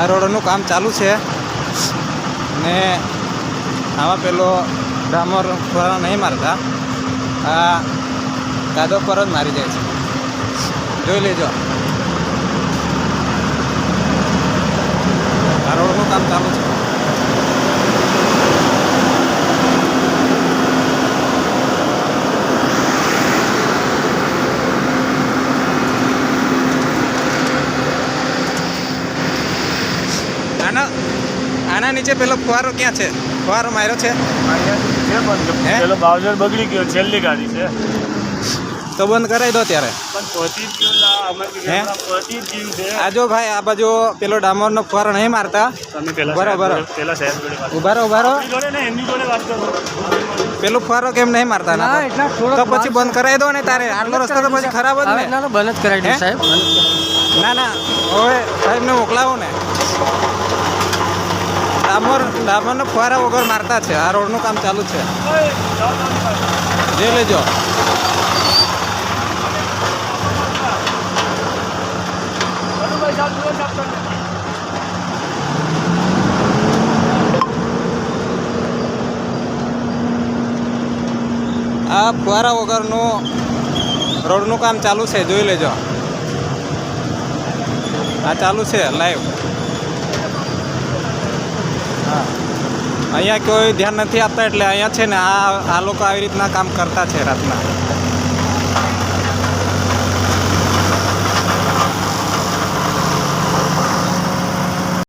આ રોડનું કામ ચાલુ છે. ને આમાં પેલો ડામર ફુવારો નહીં મારતા. આ કાદો પર જ મારી જાય છે. જોઈ લેજો આ રોડનું કામ ચાલુ છે આના આના નીચે પેલો ફુવારો ક્યાં છે? ફુવારો માર્યો છે? પેલો બાવજર બગડી ગયો છેલ્લી ગાડી છે. તો બંધ કરાવી દો ત્યારે. પણ પહોંચી જ ગયું ના અમારી હે? ગામમાં પહોંચી જ ગયું છે. આ જો ભાઈ આ બાજુ પેલો ડામરનો ફુવારો નહીં મારતા? બરોબર ઉભારો બરાબર. સાહેબ જોડે- પેલા સાહેબ ને ફુવારો કેમ નહીં મારતા ના ના, તો પછી બંધ કરાવી દો ને તારે. આટલો રસ્તો તો પછી ખરાબ જ ને. ના ના બંધ જ કરાવી દે સાહેબ. ના ના હવે સાહેબને મોકલાવો ને. ડામર ડામરનો ફુવારા વગર મારતા છે. આ રોડનું કામ ચાલુ છે. જોઈ લેજો. આ ફુવારા વગરનું રોડનું કામ ચાલુ છે. જોઈ લેજો. આ ચાલુ છે લાઈવ અહીંયા કોઈ ધ્યાન નથી આપતા એટલે અહીંયા છે ને આ આ લોકો આવી રીતના કામ કરતા છે રાતના.